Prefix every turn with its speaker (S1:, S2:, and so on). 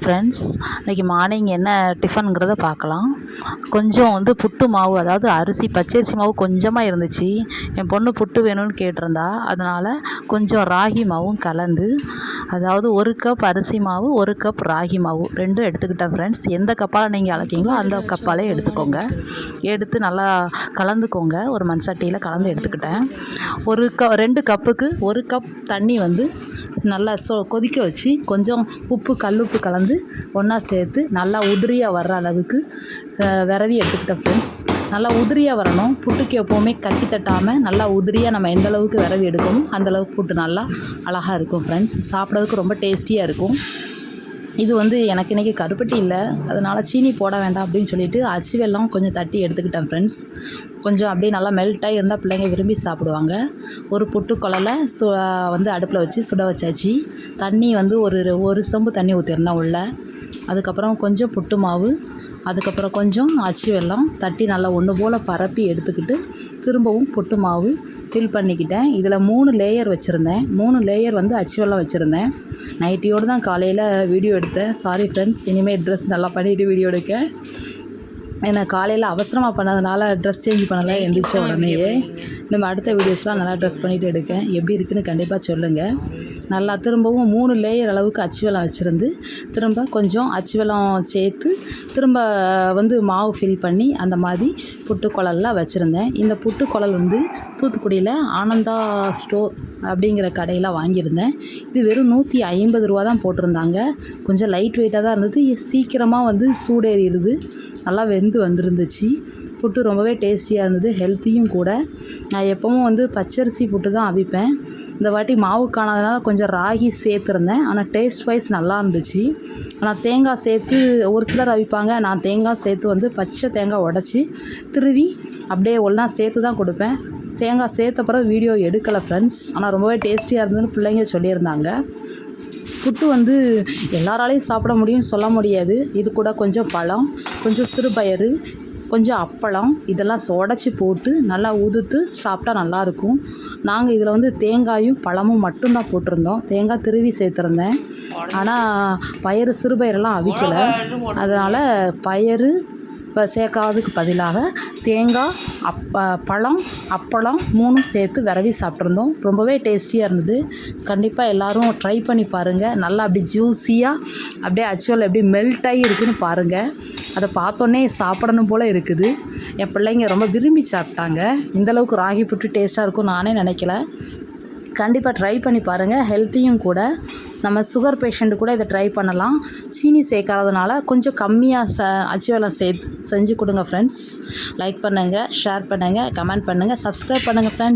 S1: Friends இன்றைக்கி morning என்ன டிஃபனுங்கிறத பார்க்கலாம். கொஞ்சம் வந்து புட்டு மாவு அதாவது அரிசி பச்சரிசி மாவு கொஞ்சமாக இருந்துச்சு. என் பொண்ணு புட்டு வேணும்னு கேட்டிருந்தா. அதனால் கொஞ்சம் ராகி மாவும் கலந்து அதாவது ஒரு கப் அரிசி மாவு ஒரு கப் ராகி மாவு ரெண்டும் எடுத்துக்கிட்டேன் ஃப்ரெண்ட்ஸ் எந்த கப்பால் நீங்கள் அழைக்கிங்களோ அந்த கப்பாலே எடுத்துக்கோங்க. எடுத்து நல்லா கலந்துக்கோங்க. ஒரு மண் சட்டியில் கலந்து எடுத்துக்கிட்டேன். ஒரு க ரெண்டு கப்புக்கு ஒரு கப் தண்ணி வந்து நல்லா சொ கொதிக்க வச்சு கொஞ்சம் உப்பு கல்லுப்பு கலந்து ஒன்றா சேர்த்து நல்லா உதிரியாக வர்ற அளவுக்கு விரவி எடுத்துக்கிட்டேன் ஃப்ரெண்ட்ஸ் நல்லா உதிரியாக வரணும். புட்டுக்கு எப்போவுமே கட்டி தட்டாமல் நல்லா உதிரியாக நம்ம எந்த அளவுக்கு விரவி எடுக்கணும் அந்த அளவுக்கு புட்டு நல்லா அழகாக இருக்கும் ஃப்ரெண்ட்ஸ் சாப்பிட்றதுக்கு ரொம்ப டேஸ்டியாக இருக்கும். இது வந்து எனக்கு இன்றைக்கி கருப்பட்டி இல்லை. அதனால் சீனி போட வேண்டாம் அப்படின்னு சொல்லிட்டு அச்சு வெல்லம் கொஞ்சம் தட்டி எடுத்துக்கிட்டேன் ஃப்ரெண்ட்ஸ் கொஞ்சம் அப்படியே நல்லா மெல்ட்டாக இருந்தால் பிள்ளைங்க விரும்பி சாப்பிடுவாங்க. ஒரு புட்டு குழலை சு வந்து அடுப்பில் வச்சு சுட வச்சாச்சு. தண்ணி வந்து ஒரு ஒரு செம்பு தண்ணி ஊற்றிருந்தேன் உள்ள. அதுக்கப்புறம் கொஞ்சம் புட்டு மாவு அதுக்கப்புறம் கொஞ்சம் அச்சு வெல்லம் தட்டி நல்லா ஒன்று போல் பரப்பி எடுத்துக்கிட்டு திரும்பவும் புட்டு மாவு ஃபில் பண்ணிக்கிட்டேன். இதில் மூணு லேயர் வச்சுருந்தேன். மூணு லேயர் வந்து அச்சு வெல்லம் வச்சுருந்தேன். நைட்டியோடு தான் காலையில் வீடியோ எடுத்தேன். சாரி ஃப்ரெண்ட்ஸ் இனிமேல் ட்ரெஸ் நல்லா பண்ணிவிட்டு வீடியோ எடுக்க. ஏன்னா காலையில் அவசரமாக பண்ணதுனால ட்ரெஸ் சேஞ்ச் பண்ணலை எந்திரிச்ச உடனேயே. நம்ம அடுத்த வீடியோஸ்லாம் நல்லா ட்ரெஸ் பண்ணிவிட்டு எடுக்கேன். எப்படி இருக்குன்னு கண்டிப்பாக சொல்லுங்கள் நல்லா திரும்பவும் மூணு லேயர் அளவுக்கு அச்சு வெள்ளம் வச்சுருந்து திரும்ப கொஞ்சம் அச்சு வெள்ளம் சேர்த்து திரும்ப வந்து மாவு ஃபில் பண்ணி அந்த மாதிரி புட்டு குழல்லாம் வச்சுருந்தேன். இந்த புட்டு குழல் வந்து தூத்துக்குடியில் ஆனந்தா ஸ்டோர் அப்படிங்கிற கடையில் வாங்கியிருந்தேன். இது வெறும் நூற்றி ஐம்பது ரூபா தான் போட்டிருந்தாங்க. கொஞ்சம் லைட் வெயிட்டாக தான் இருந்தது. சீக்கிரமாக வந்து சூடேறிடுது. நல்லா வெந்து வந்துருந்துச்சு. புட்டு ரொம்பவே டேஸ்டியாக இருந்தது. ஹெல்த்தியும் கூட. நான் எப்போவும் வந்து பச்சரிசி புட்டு தான் அவிப்பேன். இந்த வாட்டி மாவு காணாதனால கொஞ்சம் ராகி சேர்த்துருந்தேன். ஆனால் டேஸ்ட் வைஸ் நல்லா இருந்துச்சு. ஆனால் தேங்காய் சேர்த்து ஒரு சிலர் அவிப்பாங்க. நான் தேங்காய் சேர்த்து வந்து பச்சை தேங்காய் உடச்சி திருவி அப்படியே ஒன்றா சேர்த்து தான் கொடுப்பேன். தேங்காய் சேர்த்த பிறகு வீடியோ எடுக்கலை ஃப்ரெண்ட்ஸ் ஆனால் ரொம்பவே டேஸ்டியாக இருந்ததுன்னு பிள்ளைங்க சொல்லியிருந்தாங்க. புட்டு வந்து எல்லாராலையும் சாப்பிட முடியும்னு சொல்ல முடியாது. இது கூட கொஞ்சம் பழம் கொஞ்சம் சிறுபயறு கொஞ்சம் அப்பளம் இதெல்லாம் உடச்சி போட்டு நல்லா உதுத்து சாப்பிட்டா நல்லாயிருக்கும். நாங்கள் இதில் வந்து தேங்காயும் பழமும் மட்டும்தான் போட்டிருந்தோம். தேங்காய் திருவி சேர்த்துருந்தேன். ஆனால் பயிறு சிறுபயிரெல்லாம் அவிக்கலை. அதனால் பயறு இப்போ சேர்க்காததுக்கு பதிலாக தேங்காய் அப்ப பழம் அப்பளம் மூணும் சேர்த்து விரவி சாப்பிட்ருந்தோம் ரொம்பவே டேஸ்டியாக இருந்தது. கண்டிப்பாக எல்லோரும் ட்ரை பண்ணி பாருங்கள் நல்லா அப்படி ஜூஸியாக அப்படியே ஆக்சுவல் எப்படி மெல்ட் ஆகி இருக்குதுன்னு பாருங்கள் அதை பார்த்தோன்னே சாப்பிடணும் போல் இருக்குது. என் பிள்ளைங்க ரொம்ப விரும்பி சாப்பிட்டாங்க. இந்தளவுக்கு ராகி புட்டு டேஸ்ட்டாக இருக்கும் நானே நினைக்கல. கண்டிப்பாக ட்ரை பண்ணி பாருங்கள் ஹெல்த்தியும் கூட. நம்ம சுகர் பேஷண்ட்டு கூட இதை ட்ரை பண்ணலாம். சீனி சேர்க்காததுனால கொஞ்சம் கம்மியாக ச அச்சு வெல்லம் சேர்த்து செஞ்சு கொடுங்க ஃப்ரெண்ட்ஸ் லைக் பண்ணுங்கள் ஷேர் பண்ணுங்கள் கமெண்ட் பண்ணுங்கள் சப்ஸ்கிரைப் பண்ணுங்கள் ஃப்ரெண்ட்ஸ்